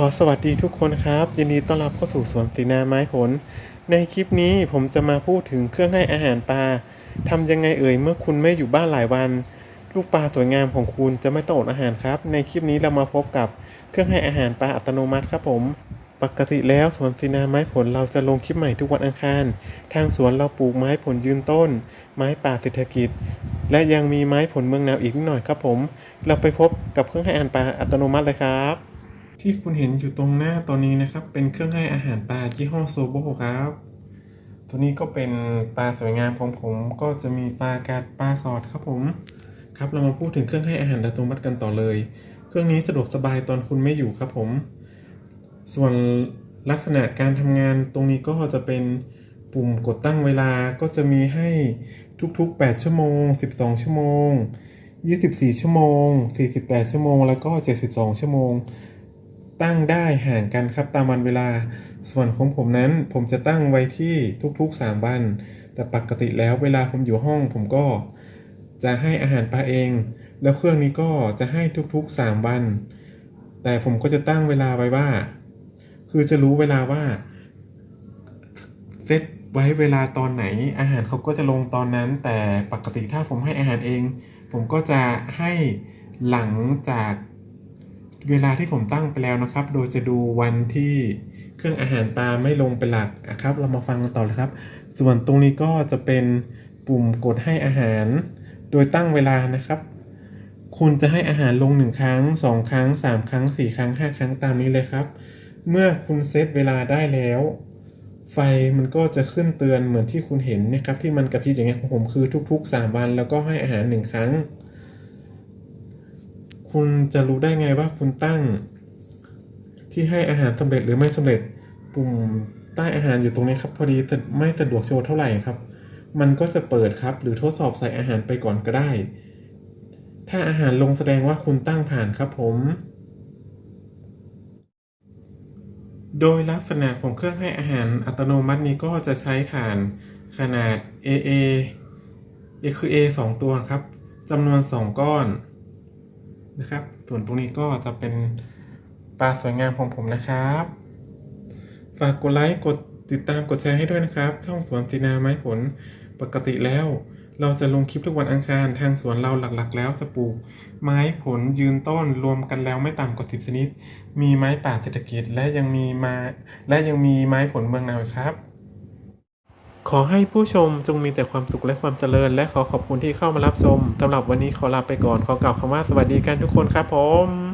ขอสวัสดีทุกคนครับ ยินดีต้อนรับเข้าสู่สวนสีนาไม้ผล ในคลิปนี้ผมจะมาพูดถึงเครื่องให้อาหารปลาทำยังไงเอ่ยเมื่อคุณไม่อยู่บ้านหลายวัน ลูกปลาสวยงามของคุณจะไม่ต้องอดอาหารครับ ในคลิปนี้เรามาพบกับเครื่องให้อาหารปลาอัตโนมัติครับผม ปกติแล้วสวนสีนาไม้ผลเราจะลงคลิปใหม่ทุกวันอังคาร ทางสวนเราปลูกไม้ผลยืนต้น ไม้ป่าเศรษฐกิจ และยังมีไม้ผลเมืองหนาวอีกนิดหน่อยครับผม เราไปพบกับเครื่องให้อาหารปลาอัตโนมัติเลยครับ ที่คุณเห็นอยู่ตรงหน้าตัวนี้นะครับ เป็นเครื่องให้อาหารปลายี่ห้อโซโบครับ ตัวนี้ก็เป็นปลาสวยงามของผม ก็จะมีปลากาดปลาสอดครับผม ครับเรามาพูดถึงเครื่องให้อาหารอัตโนมัติกันต่อเลย เครื่องนี้สะดวกสบายตอนคุณไม่อยู่ครับผม ส่วนลักษณะการทำงานตรงนี้ก็จะเป็นปุ่มกดตั้งเวลาก็จะมีให้ทุกๆ 8 ชั่วโมง 12 ชั่วโมง 24 ชั่วโมง 48 ชั่วโมง แล้วก็ 72 ชั่วโมง ตั้งได้ห่างกันครับตามวันเวลา ส่วนของผมนั้นผมจะตั้งไว้ที่ทุกๆ 3 วัน แต่ปกติแล้วเวลาผมอยู่ห้อง ผมก็จะให้อาหารปลาเอง แล้วเครื่องนี้ก็จะให้ทุกๆ 3 วัน แต่ผมก็จะตั้งเวลาไว้ว่า คือจะรู้เวลาว่าเซตไว้เวลาตอนไหน อาหารเขาก็จะลงตอนนั้น แต่ปกติถ้าผมให้อาหารเอง ผมก็จะให้หลังจาก เวลาที่ผมตั้งไปแล้วนะครับ โดยจะดูวันที่เครื่องอาหารปลาไม่ลงเป็นหลักอะครับ เรามาฟังกันต่อเลยครับ ส่วนตรงนี้ก็จะเป็นปุ่มกดให้อาหาร โดยตั้งเวลานะครับ คุณจะให้อาหารลงหนึ่งครั้งสองครั้งสามครั้งสี่ครั้งห้าครั้งตามนี้เลยครับ เมื่อคุณเซตเวลาได้แล้ว ไฟมันก็จะขึ้นเตือนเหมือนที่คุณเห็นนะครับที่มันกระพริบอย่างเงี้ยของผมคือทุก ๆ 3 วัน แล้วก็ให้อาหารหนึ่งครั้ง คุณจะรู้ได้ไงว่าคุณตั้ง ที่ให้อาหารสำเร็จหรือไม่สำเร็จปุ่มใต้อาหารอยู่ตรงนี้ครับ พอดีแต่ไม่สะดวกโชว์เท่าไหร่ครับ มันก็จะเปิดครับ หรือทดสอบใส่อาหารไปก่อนก็ได้ ถ้าอาหารลงแสดงว่าคุณตั้งผ่านครับผม โดยลักษณะของเครื่องให้อาหารอัตโนมัตินี้ก็จะใช้ฐานขนาด AA A คือ A 2 ตัวครับจำนวน 2 ก้อน นะครับ ส่วนตรงนี้ก็จะเป็นปลาสวยงามของผมนะครับ ฝากกดไลค์ กดติดตามกดแชร์ให้ด้วยนะครับ ช่องสวนตีนาไม้ผลปกติแล้ว เราจะลงคลิปทุกวันอังคาร ทางสวนเราหลักๆ แล้วจะปลูก ไม้ผลยืนต้นรวมกันแล้วไม่ต่ำกว่า10ชนิด มีไม้ป่าเศรษฐกิจและยังมีมาและยังมีไม้ผลเมืองนาวครับ ขอให้ผู้ชมจงมีแต่ความสุขและความเจริญ และขอขอบคุณที่เข้ามารับชมสำหรับวันนี้ขอลาไปก่อนขอกล่าวคำว่าสวัสดีกันทุกคนครับผม